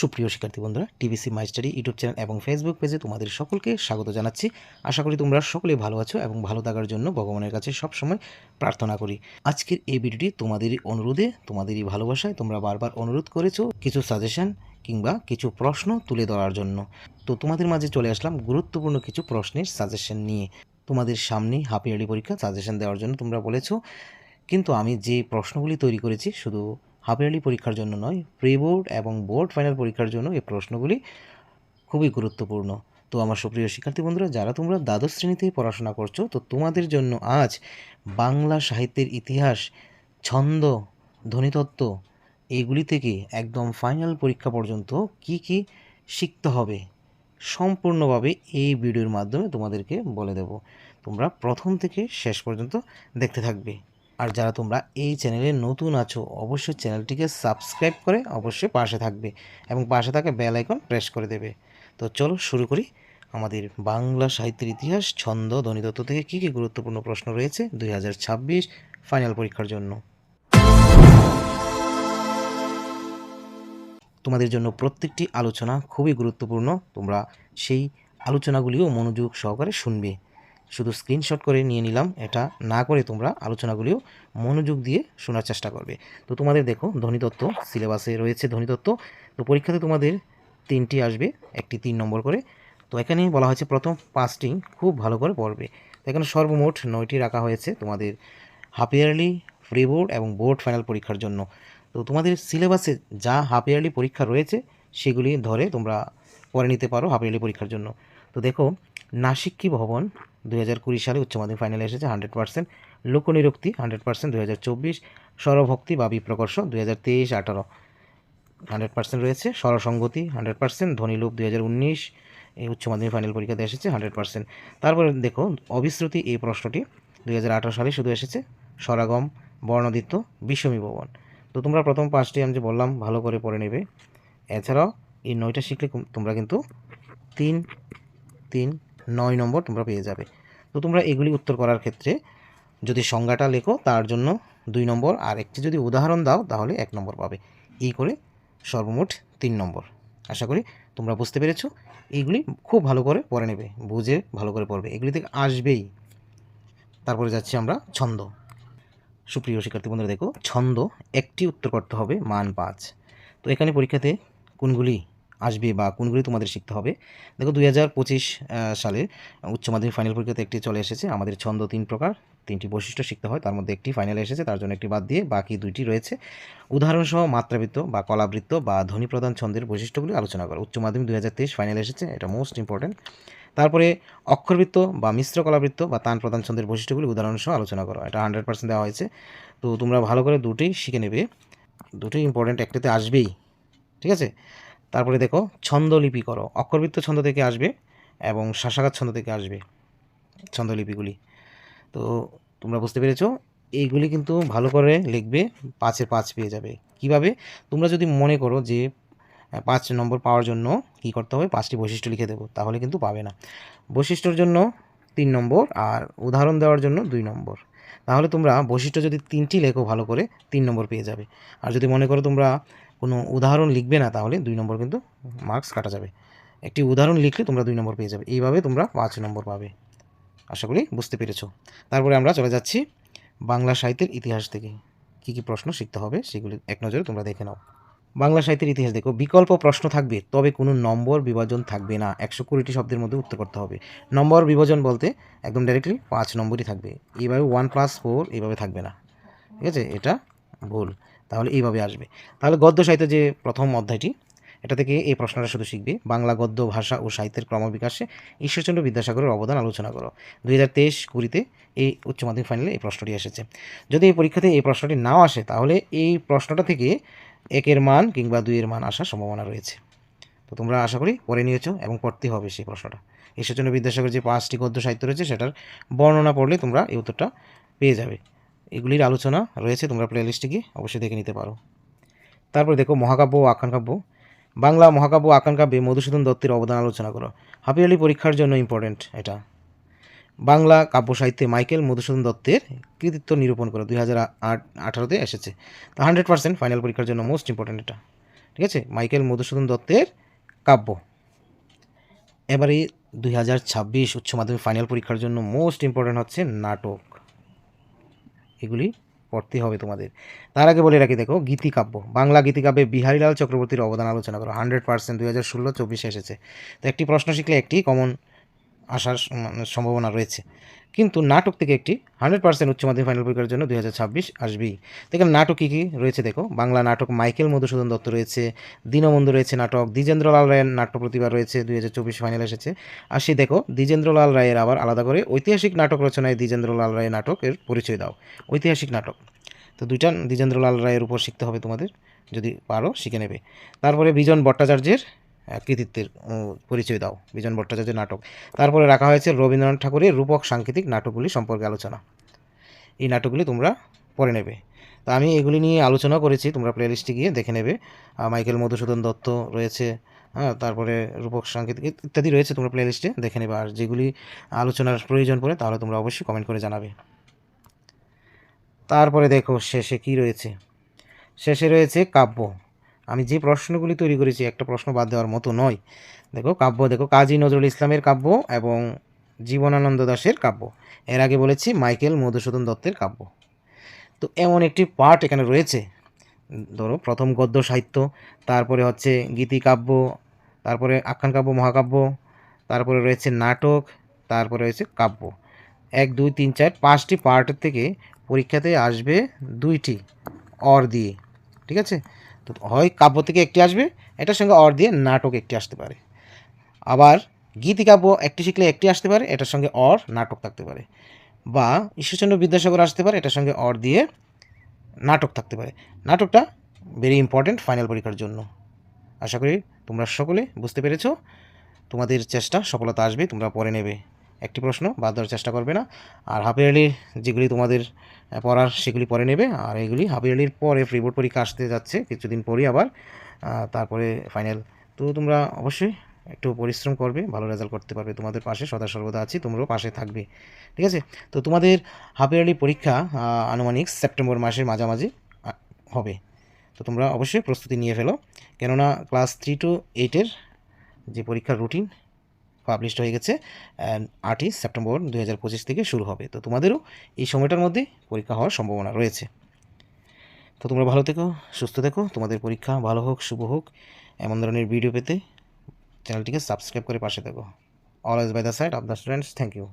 সুপ্রিয় শিক্ষার্থী বন্ধুরা, TVC my study YouTube channel এবং ফেসবুক পেজে তোমাদের সকলকে স্বাগত জানাচ্ছি। আশা করি তোমরা সকলেই ভালো আছো এবং ভালো থাকার জন্য ভগবানের কাছে সবসময় প্রার্থনা করি। আজকের এই ভিডিওটি তোমাদেরই অনুরোধে, তোমাদেরই ভালোবাসায় তোমরা বারবার অনুরোধ করেছ কিছু সাজেশন কিংবা কিছু প্রশ্ন তুলে ধরার জন্য। তো তোমাদের মাঝে চলে আসলাম গুরুত্বপূর্ণ কিছু প্রশ্নের সাজেশন নিয়ে। তোমাদের সামনে হাফ ইয়ারলি পরীক্ষা সাজেশন দেওয়ার জন্য তোমরা বলেছ। কিন্তু আমি যে প্রশ্নগুলি তৈরি করেছি, শুধু হাফ ইয়ারলি পরীক্ষার জন্য নয় প্রি বোর্ড এবং বোর্ড ফাইনাল পরীক্ষার জন্য এই প্রশ্নগুলি খুবই গুরুত্বপূর্ণ। তো আমার সুপ্রিয় শিক্ষার্থী বন্ধুরা, যারা তোমরা দ্বাদশ শ্রেণীতে পড়াশোনা করছ, তো তোমাদের জন্য আজ বাংলা সাহিত্যের ইতিহাস, ছন্দ, ধ্বনিতত্ত্ব এইগুলি থেকে একদম ফাইনাল পরীক্ষা পর্যন্ত কি কি শিখতে হবে সম্পূর্ণভাবে এই ভিডিওর মাধ্যমে তোমাদেরকে বলে দেব। তোমরা প্রথম থেকে শেষ পর্যন্ত দেখতে থাকবে। আর যারা তোমরা এই চ্যানেলে নতুন আছো, অবশ্যই চ্যানেলটিকে সাবস্ক্রাইব করে অবশ্যই পাশে থাকবে এবং পাশে থাকা বেল আইকন প্রেস করে দেবে। তো চলো শুরু করি। আমাদের বাংলা সাহিত্যের ইতিহাস, ছন্দ ধ্বনিতত্ত্ব থেকে কী কী গুরুত্বপূর্ণ প্রশ্ন রয়েছে দুই হাজার ছাব্বিশ ফাইনাল পরীক্ষার জন্য। তোমাদের জন্য প্রত্যেকটি আলোচনা খুবই গুরুত্বপূর্ণ। তোমরা সেই আলোচনাগুলিও মনোযোগ সহকারে শুনবে। শুধু স্ক্রিনশট করে নিয়ে নিলাম, এটা না করে তোমরা আলোচনাগুলিও মনোযোগ দিয়ে শোনার চেষ্টা করবে। তো তোমাদের দেখো ধ্বনিতত্ত্ব সিলেবাসে রয়েছে ধ্বনিতত্ত্ব তো পরীক্ষাতে তোমাদের তিনটি আসবে, একটি তিন নম্বর করে। তো এখানে বলা হয়েছে প্রথম পাঁচটি খুব ভালো করে পড়বে। এখানে সর্বমোট নয়টি রাখা হয়েছে তোমাদের হাফ ইয়ারলি প্রি বোর্ড এবং বোর্ড ফাইনাল পরীক্ষার জন্য। তো তোমাদের সিলেবাসে যা হাফ ইয়ারলি পরীক্ষা রয়েছে, সেগুলি ধরে তোমরা পড়ে নিতে পারো হাফ ইয়ারলি পরীক্ষার জন্য। তো দেখো নাসিক্কি ভবন? দুই হাজার কুড়ি সালে উচ্চ মাধ্যমিক ফাইনালে এসেছে, হান্ড্রেড পার্সেন্ট লোকনিরুক্তি, হান্ড্রেড পার্সেন্ট দুই হাজার চব্বিশ স্বরভক্তি বা বিপ্রকর্ষ, দুই হাজার তেইশ আঠারো। হান্ড্রেড পার্সেন্ট রয়েছে স্বরসঙ্গতি, হান্ড্রেড পার্সেন্ট ধ্বনিলোপ হাজার উনিশ এই উচ্চ মাধ্যমিক ফাইনাল পরীক্ষাতে এসেছে, হান্ড্রেড পার্সেন্ট। তারপরে দেখো, অবিশ্রুতি এই প্রশ্নটি দুই হাজার আঠারো সালে শুধু এসেছে, স্বরাগম, বর্ণদিত্য, বিষমী ভবন। তো তোমরা প্রথম পাঁচটি আমি যে বললাম, ভালো করে পড়ে নেবে। এছাড়াও এই নয়টা শিখলে তোমরা কিন্তু তিন তিন নয় নম্বর তোমরা পেয়ে যাবে। তো তোমরা এগুলি উত্তর করার ক্ষেত্রে যদি সংজ্ঞাটা লেখো, তার জন্য দুই নম্বর। আর একটি যদি উদাহরণ দাও, তাহলে এক নম্বর পাবে। এই করে সর্বমোট তিন নম্বর। আশা করি তোমরা বুঝতে পেরেছ। এইগুলি খুব ভালো করে পড়ে নেবে, বুঝে ভালো করে পড়বে। এগুলি থেকে আসবেই। তারপরে যাচ্ছি আমরা ছন্দ। সুপ্রিয় শিক্ষার্থী বন্ধুরা, দেখো, ছন্দ একটি উত্তর করতে হবে মান পাঁচ। তো এখানে পরীক্ষাতে কোনগুলি আসবে বা কোনগুলি তোমাদের শিখতে হবে। দেখো দুই সালের উচ্চ মাধ্যমিক ফাইনাল পরীক্ষাতে একটি চলে এসেছে, আমাদের ছন্দ তিন প্রকার, তিনটি বৈশিষ্ট্য শিখতে হয়, তার মধ্যে একটি ফাইনালে এসেছে, তার জন্য একটি বাদ দিয়ে বাকি দুইটি রয়েছে। উদাহরণসহ মাত্রাবৃত্ত বা কলাবৃত্ত বা ধ্বনি প্রদান ছন্দের বৈশিষ্ট্যগুলি আলোচনা করো। উচ্চ মাধ্যমিক দুই হাজার তেইশ ফাইনালে এসেছে, এটা মোস্ট ইম্পর্ট্যান্ট তারপরে অক্ষরবৃত্ত বা মিশ্র কলাবৃত্ত বা তান প্রদান ছন্দের বৈশিষ্ট্যগুলি উদাহরণসহ আলোচনা করো, এটা হান্ড্রেড পার্সেন্ট দেওয়া হয়েছে। তো তোমরা ভালো করে দুটোই শিখে নেবে দুটোই ইম্পর্ট্যান্ট একটাতে আসবেই, ঠিক আছে? তারপরে দেখো ছন্দলিপি করো। অক্ষরবৃত্ত ছন্দ থেকে আসবে এবং শাসাঘাত ছন্দ থেকে আসবে ছন্দলিপিগুলি। তো তোমরা বুঝতে পেরেছ, এইগুলি কিন্তু ভালো করে লিখবে, পাঁচের পাঁচ পেয়ে যাবে। কীভাবে? তোমরা যদি মনে করো যে পাঁচ নম্বর পাওয়ার জন্য কী করতে হবে, পাঁচটি বৈশিষ্ট্য লিখে দেবো, তাহলে কিন্তু পাবে না। বৈশিষ্ট্যর জন্য তিন নম্বর আর উদাহরণ দেওয়ার জন্য দুই নম্বর। তাহলে তোমরা বৈশিষ্ট্য যদি তিনটি লেখো ভালো করে, তিন নম্বর পেয়ে যাবে। আর যদি মনে করো তোমরা কোনো উদাহরণ লিখবে না তাহলে দুই নম্বর কিন্তু মার্কস কাটা যাবে। একটি উদাহরণ লিখলে তোমরা দুই নম্বর পেয়ে যাবে। এইভাবে তোমরা পাঁচ নম্বর পাবে। আশা করি বুঝতে পেরেছ। তারপরে আমরা চলে যাচ্ছি বাংলা সাহিত্যের ইতিহাস থেকে। কী কী প্রশ্ন শিখতে হবে সেগুলি এক নজরে তোমরা দেখে নাও। বাংলা সাহিত্যের ইতিহাস দেখো। বিকল্প প্রশ্ন থাকবে, তবে কোনো নম্বর বিভাজন থাকবে না। একশো কুড়িটি শব্দের মধ্যে উত্তর করতে হবে। নম্বর বিভাজন বলতে একদম ডাইরেক্টলি পাঁচ নম্বরই থাকবে। এইভাবে ওয়ান প্লাস ফোর এইভাবে থাকবে না। ঠিক আছে? এটা ভুল। তাহলে এইভাবে আসবে। তাহলে গদ্য সাহিত্য যে প্রথম অধ্যায়টি, এটা থেকে এই প্রশ্নটা শুধু শিখবে। বাংলা গদ্য, ভাষা ও সাহিত্যের ক্রমবিকাশে ঈশ্বরচন্দ্র বিদ্যাসাগরের অবদান আলোচনা করো। দুই হাজার তেইশ কুড়িতে এই উচ্চ মাধ্যমিক ফাইনালে এই প্রশ্নটি এসেছে। যদি এই পরীক্ষাতে এই প্রশ্নটি নাও আসে, তাহলে এই প্রশ্নটা থেকে একের মান কিংবা দুইয়ের মান আসার সম্ভাবনা রয়েছে। তো তোমরা আশা করি পড়ে নিয়েছো এবং পড়তে হবে সেই প্রশ্নটা। ঈশ্বরচন্দ্র বিদ্যাসাগর যে পাঁচটি গদ্য সাহিত্য রয়েছে, সেটার বর্ণনা পড়লে তোমরা এই উত্তরটা পেয়ে যাবে। এগুলির আলোচনা রয়েছে, তোমরা প্লেলিস্টে গিয়ে অবশ্যই দেখে নিতে পারো। তারপর দেখো মহাকাব্য ও আখ্যান কাব্য বাংলা মহাকাব্য ও আখ্যান কাব্যে মধুসূদন দত্তের অবদান আলোচনা করো। হাফিয়ালি পরীক্ষার জন্য ইম্পর্টেন্ট এটা। বাংলা কাব্য সাহিত্যে মাইকেল মধুসূদন দত্তের কৃতিত্ব নিরূপণ করো, দুই হাজার আট, আঠারোতে এসেছে। তো হান্ড্রেড পার্সেন্ট ফাইনাল পরীক্ষার জন্য মোস্ট ইম্পর্টেন্ট এটা। ঠিক আছে? মাইকেল মধুসূদন দত্তের কাব্য। এবারে দুই হাজার ছাব্বিশ উচ্চ মাধ্যমিক ফাইনাল পরীক্ষার জন্য মোস্ট ইম্পর্ট্যান্ট হচ্ছে নাটক। এগুলি পড়তে হবে তোমাদের। তার আগে বলে রাখি, দেখো, গীতিকাব্য। বাংলা গীতিকাব্যে বিহারীলাল চক্রবর্তীর অবদান আলোচনা করো। হান্ড্রেড পার্সেন্ট দু হাজার ষোলো চব্বিশে এসেছে। তো একটি প্রশ্ন শিখলে একটি, কমন আসার মানে সম্ভাবনা রয়েছে। কিন্তু নাটক থেকে একটি হান্ড্রেড পার্সেন্ট উচ্চ মাধ্যমিক ফাইনাল পরীক্ষার জন্য দুই হাজার ছাব্বিশ আসবেই। দেখেন নাটক কী কী রয়েছে দেখো। বাংলা নাটক মাইকেল মধুসূদন দত্ত রয়েছে, দীনবন্ধু রয়েছে নাটক, দ্বিজেন্দ্রলাল রায়ের নাট্য প্রতিভা রয়েছে, দুই হাজার চব্বিশ ফাইনাল এসেছে। আর সেই দেখো, দ্বিজেন্দ্রলাল রায়ের আবার আলাদা করে ঐতিহাসিক নাটক রচনায় দ্বিজেন্দ্রলাল রায়ের নাটকের পরিচয় দাও। ঐতিহাসিক নাটক। তো দুইটা দ্বিজেন্দ্রলাল রায়ের উপর শিখতে হবে তোমাদের, যদি পারো শিখে নেবে। তারপরে বিজন ভট্টাচার্যের কৃতিত্বের পরিচয় দাও, বিজন ভট্টাচার্যের নাটক। তারপরে রাখা হয়েছে রবীন্দ্রনাথ ঠাকুরের রূপক সাংকেতিক নাটকগুলি সম্পর্কে আলোচনা। এই নাটকগুলি তোমরা পড়ে নেবে। তো আমি এগুলি নিয়ে আলোচনা করেছি, তোমরা প্লেলিস্টে গিয়ে দেখে নেবে। মাইকেল মধুসূদন দত্ত রয়েছে হ্যাঁ তারপরে রূপক সাংকেতিক ইত্যাদি রয়েছে, তোমরা প্লেলিস্টে দেখে নেবে। আর যেগুলি আলোচনার প্রয়োজন পড়ে, তাহলে তোমরা অবশ্যই কমেন্ট করে জানাবে। তারপরে দেখো, শেষে কি রয়েছে? শেষে রয়েছে কাব্য। আমি যে প্রশ্নগুলি তৈরি করেছি, একটা প্রশ্ন বাদ দেওয়ার মতো নয়। দেখো, কাব্য, দেখো, কাজী নজরুল ইসলামের কাব্য এবং জীবনানন্দ দাশের কাব্য। এর আগে বলেছি মাইকেল মধুসূদন দত্তের কাব্য। তো এমন একটি পার্ট এখানে রয়েছে। ধরো, প্রথম গদ্য সাহিত্য, তারপরে হচ্ছে গীতিকাব্য তারপরে আখ্যান কাব্য, মহাকাব্য, তারপরে রয়েছে নাটক, তারপরে রয়েছে কাব্য। এক, দুই, তিন, চার, পাঁচটি পার্টের থেকে পরীক্ষাতে আসবে দুইটি অর দিয়ে। ঠিক আছে? তো হয় কাব্য থেকে একটি আসবে, এটার সঙ্গে অর দিয়ে নাটক একটি আসতে পারে। আবার গীতিকাব্য একটি শিখলে একটি আসতে পারে, এটার সঙ্গে অর নাটক থাকতে পারে। বা ঈশ্বরচন্দ্র বিদ্যাসাগর আসতে পারে, এটার সঙ্গে অর দিয়ে নাটক থাকতে পারে। নাটকটা ভেরি ইম্পর্ট্যান্ট ফাইনাল পরীক্ষার জন্য। আশা করি তোমরা সকলে বুঝতে পেরেছ। তোমাদের চেষ্টা সফলতা আসবে, তোমরা পরে নেবে। একটি প্রশ্ন, বাদ দেওয়ার চেষ্টা করবে না। আর হাফ ইয়ারলি যেগুলি তোমাদের পড়ার সেগুলি পরে নেবে, আর এগুলি হাফ ইয়ারলির পরে ফ্রি বোর্ড পরীক্ষা আসতে যাচ্ছে, কিছুদিন পরই আবার তারপরে ফাইনাল তো তোমরা অবশ্যই একটু পরিশ্রম করবে, ভালো রেজাল্ট করতে পারবে তোমাদের পাশে, সদা সর্বদা আছি, তোমরাও পাশে থাকবে। ঠিক আছে? তো তোমাদের হাফ ইয়ারলি পরীক্ষা আনুমানিক সেপ্টেম্বর মাসের মাঝামাঝি হবে। তো তোমরা অবশ্যই প্রস্তুতি নিয়ে ফেলো। কেননা ক্লাস থ্রি টু এইটের যে পরীক্ষার রুটিন পাবলিশড হয়ে গেছে আটই সেপ্টেম্বর দু হাজার পঁচিশ থেকে শুরু হবে। তো তোমাদেরও এই সময়টার মধ্যে পরীক্ষা হওয়ার সম্ভাবনা রয়েছে। তো তোমরা ভালো থেকো, সুস্থ থেকো, তোমাদের পরীক্ষা ভালো হোক, শুভ হোক, এমন ধরনের ভিডিও পেতে চ্যানেলটিকে সাবস্ক্রাইব করে পাশে থেকো। Always by the side of the students thank you